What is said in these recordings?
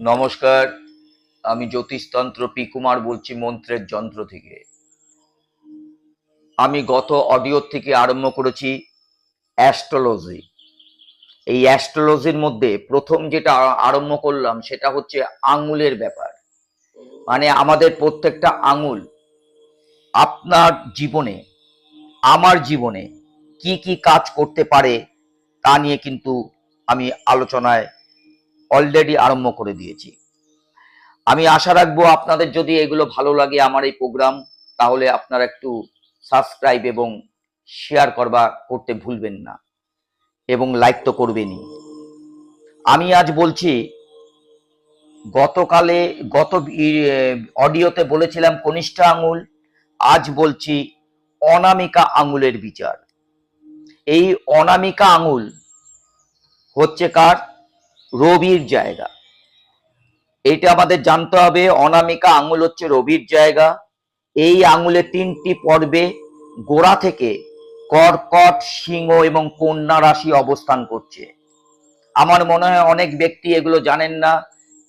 নমস্কার, আমি জ্যোতিষতন্ত্র পি কুমার বলছি মন্ত্রের যন্ত্র থেকে। আমি গত অডিও থেকে আরম্ভ করেছি অ্যাস্ট্রোলজি। এই অ্যাস্ট্রোলজির মধ্যে প্রথম যেটা আরম্ভ করলাম সেটা হচ্ছে আঙুলের ব্যাপার। মানে আমাদের প্রত্যেকটা আঙুল আপনার জীবনে, আমার জীবনে কি কি কাজ করতে পারে তা নিয়ে কিন্তু আমি আলোচনায় অলরেডি আরম্ভ করে দিয়েছি। আমি আশা রাখব আপনাদের যদি এগুলো ভালো লাগে আমার এই প্রোগ্রাম তাহলে আপনারা একটু সাবস্ক্রাইব এবং শেয়ার করবা, করতে ভুলবেন না। এবং লাইক তো করবেনই। আমি আজ বলছি, গতকালে, গত অডিওতে বলেছিলাম কনিষ্ঠ আঙুল, আজ বলছি অনামিকা আঙুলের বিচার। এই অনামিকা আঙুল হচ্ছে কার? রবির জায়গা। এটা আমাদের জানতে হবে, অনামিকা আঙুল হচ্ছে রবির জায়গা। এই আঙুলে তিনটি পর্বে গোড়া থেকে কর্কট, সিংহ এবং কন্যা রাশি অবস্থান করছে। আমার মনে হয় অনেক ব্যক্তি এগুলো জানেন না,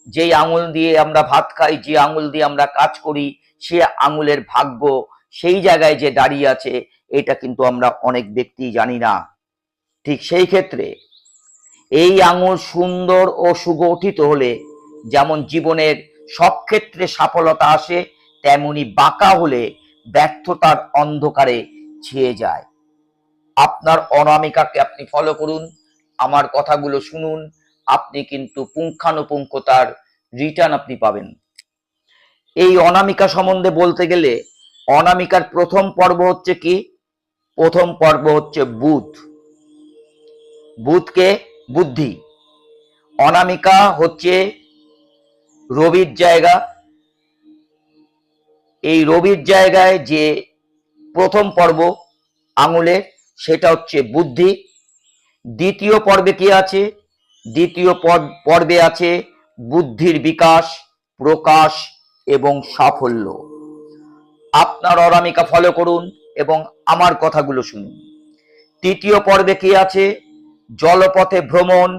যেই আঙুল দিয়ে আমরা ভাত খাই, যে আঙুল দিয়ে আমরা কাজ করি, সে আঙুলের ভাগ্য সেই জায়গায় যে দাঁড়িয়ে আছে, এটা কিন্তু আমরা অনেক ব্যক্তি জানি না। ঠিক সেই ক্ষেত্রে এই আঙুল সুন্দর ও সুগঠিত হলে যেমন জীবনের সব ক্ষেত্রে সফলতা আসে, তেমনি বাঁকা হলে ব্যর্থতার অন্ধকারে ছেয়ে যায়। আপনার অনামিকাকে আপনি ফলো করুন, আমার কথাগুলো শুনুন, আপনি কিন্তু পুঙ্খানুপুঙ্খ তার রিটার্ন আপনি পাবেন। এই অনামিকা সম্বন্ধে বলতে গেলে অনামিকার প্রথম পর্ব হচ্ছে কি? প্রথম পর্ব হচ্ছে বুধ। বুধকে বুদ্ধি। অনামিকা হচ্ছে রবির জায়গা। এই রবির জায়গায় যে প্রথম পর্ব আঙুলের, সেটা হচ্ছে বুদ্ধি। দ্বিতীয় পর্বে কি আছে? দ্বিতীয় পর- পর্বে আছে বুদ্ধির বিকাশ, প্রকাশ এবং সাফল্য। আপনার অনামিকা ফলো করুন এবং আমার কথাগুলো শুনুন। তৃতীয় পর্বে কি আছে? জলপথে ভ্রমণ,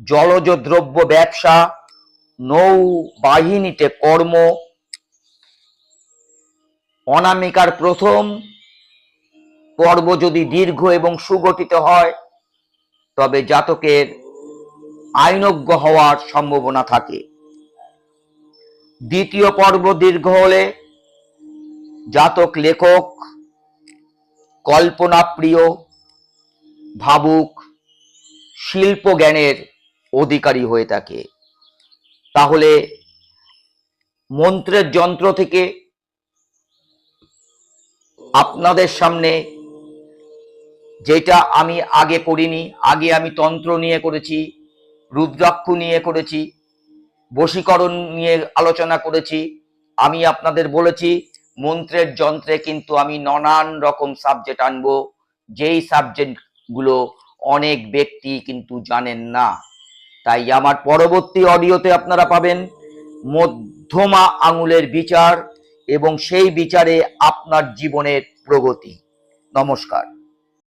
জলজ দ্রব্য ব্যবসা নৌ বাহিনীতে কর্ম, অনামিকার প্রথম, পর্ব যদি দীর্ঘ এবং সুগঠিত হয়, তবে জাতকের আইনজ্ঞ হওয়ার সম্ভাবনা থাকে। দ্বিতীয় পর্ব দীর্ঘ হলে জাতক, লেখক, কল্পনাপ্রিয়, ভাবুক শিল্প জ্ঞানের অধিকারী হয়ে থাকে। তাহলে মন্ত্রের যন্ত্র থেকে আপনাদের সামনে যেটা আমি আগে করিনি আগে আমি তন্ত্র নিয়ে করেছি, রুদ্রাক্ষ নিয়ে করেছি, বশীকরণ নিয়ে আলোচনা করেছি, আমি আপনাদের বলেছি, মন্ত্রের যন্ত্রে কিন্তু আমি নানান রকম সাবজেক্ট আনব, যেই সাবজেক্টগুলো অনেক ব্যক্তি কিন্তু জানেন না। তাই আমার পরবর্তী অডিওতে আপনারা পাবেন মধ্যমা আঙুলের বিচার এবং সেই বিচারে আপনার জীবনের প্রগতি। নমস্কার।